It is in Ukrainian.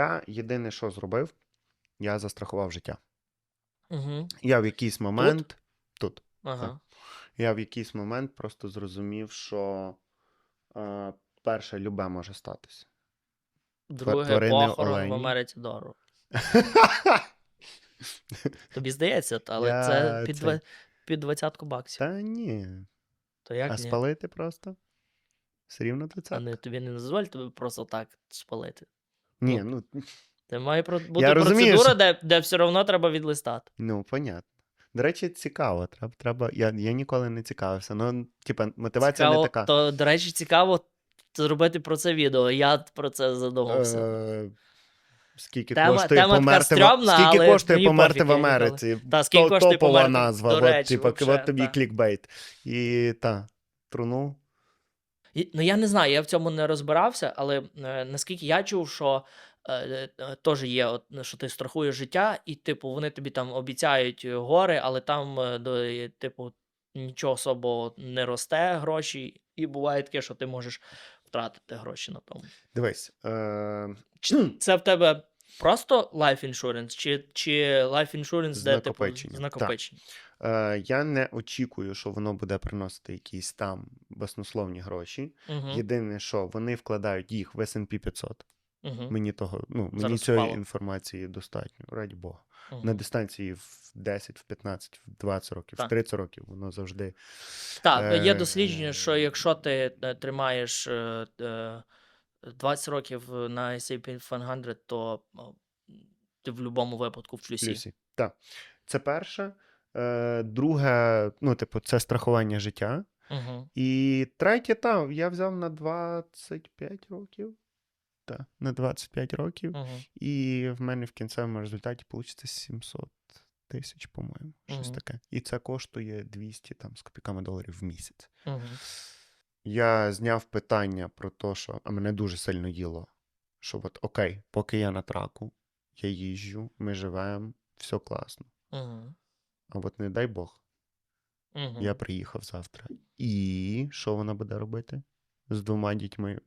Я єдине, що зробив, я застрахував життя. Угу. Я в якийсь момент тут. Ага. Я в якийсь момент просто зрозумів, що е, перше любе може статися. Друге, тварини похорон в олені. Америці дорого. Тобі здається, але Я це під, це- два... під двадцятку баксів. Та ні. То як А ні? спалити просто? Все рівно А не, тобі не дозволять тобі просто так спалити. Ні, ну, Це має про... бути розумію, процедура, що- де, де все одно треба відлистати. ну, понятно. До речі, цікаво. Треба, треба... Я, я ніколи не цікавився. Ну, типа, мотивація цікаво, не така. То, до речі, цікаво зробити про це відео. Я про це задумався. Е, Скільки Тема- коштує тема така померти в... стрьомна, Скільки але коштує мені померти пофіг, в я ніколи. Америці? Та, скільки То- коштує топова померти? назва. До от, речі, типа, вообще, от тобі та. клікбейт. І та, труну. Ну, я не знаю, я в цьому не розбирався, але е, наскільки я чув, що е, е, теж є, от, ну, що ти страхуєш життя, і, типу, вони тобі там обіцяють е, гори, але там, е, до, е, типу, нічого особо не росте гроші, і буває таке, що ти можеш втратити гроші на тому. Дивись. Е... Чи це в тебе просто life insurance, чи, чи life insurance, З де типу з так. Е, я не очікую, що воно буде приносити якісь там баснословні гроші. Угу. Єдине, що вони вкладають їх в S&P 500. Угу. Мені того, ну, мені Зараз цієї впало. інформації достатньо, раді Бога. угу. На дистанції в 10, в 15, в 20 років, Так. в 30 років воно завжди. Так, є Е, дослідження, що якщо ти е, тримаєш е, е, 20 років на S&P 500, то ти в будь-якому випадку в плюсі. Плюсі. Так. Це перше. Е, друге, ну, типу, це страхування життя. Угу. І третє, так, я взяв на 25 років. Так, на 25 років. Угу. І в мене в кінцевому результаті вийде 700 тисяч, по-моєму. Щось Мгм. таке. І це коштує 200 там, з копійками доларів в місяць. Угу. Я зняв питання про те, що а мене дуже сильно їло. Що от окей, поки я на траку, я їжджу, ми живемо, все класно. Угу. А от не дай Бог, Угу. я приїхав завтра. І що вона буде робити? З двома дітьми